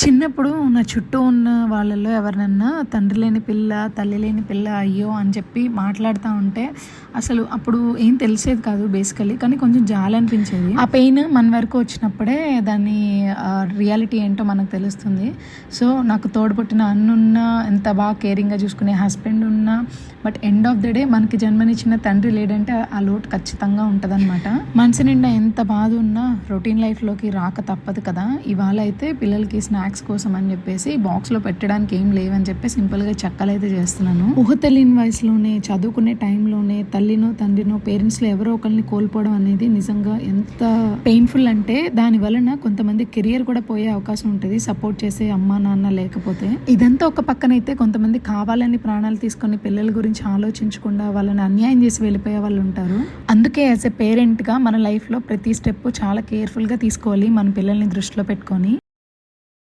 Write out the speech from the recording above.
చిన్నప్పుడు నా చుట్టూ ఉన్న వాళ్ళల్లో ఎవరినన్నా తండ్రి లేని పిల్ల తల్లి లేని పిల్ల అయ్యో అని చెప్పి మాట్లాడుతూ ఉంటే అసలు అప్పుడు ఏం తెలిసేది కాదు బేసికలీ కానీ కొంచెం జాలి అనిపించేది. ఆ పెయిన్ మన వరకు వచ్చినప్పుడే దాని రియాలిటీ ఏంటో మనకు తెలుస్తుంది. సో నాకు తోడుపుట్టిన అన్నున్నా ఎంత బాగా కేరింగ్గా చూసుకునే హస్బెండ్ ఉన్నా but end of the day మనకి జన్మనిచ్చిన తండ్రి లేడంటే ఆ లోటు ఖచ్చితంగా ఉంటుందన్నమాట. మనసు నిండా ఎంత బాధ ఉన్నా రొటీన్ లైఫ్లోకి రాక తప్పదు కదా. ఇవాళ అయితే పిల్లలకి స్నాక్స్ కోసం అని చెప్పేసి బాక్స్లో పెట్టడానికి ఏం లేవని చెప్పి సింపుల్గా చెక్కలు అయితే చేస్తున్నాను. ఊహ తెలియని వయసులోనే చదువుకునే టైంలోనే తల్లినో తండ్రినో పేరెంట్స్లో ఎవరో ఒకరిని కోల్పోవడం అనేది నిజంగా ఎంత పెయిన్ఫుల్ అంటే దాని వలన కొంతమంది కెరియర్ కూడా పోయే అవకాశం ఉంటుంది. సపోర్ట్ చేసే అమ్మా నాన్న లేకపోతే. ఇదంతా ఒక పక్కనైతే కొంతమంది కావాలని ప్రాణాలు తీసుకొని పిల్లల గురించి ఆలోచించకుండా వాళ్ళని అన్యాయం చేసి వెళ్ళిపోయే వాళ్ళు ఉంటారు. అందుకే యాజ్ ఎ పేరెంట్గా మన లైఫ్లో ప్రతి స్టెప్ చాలా కేర్ఫుల్గా తీసుకోవాలి మన పిల్లల్ని దృష్టిలో పెట్టుకొని.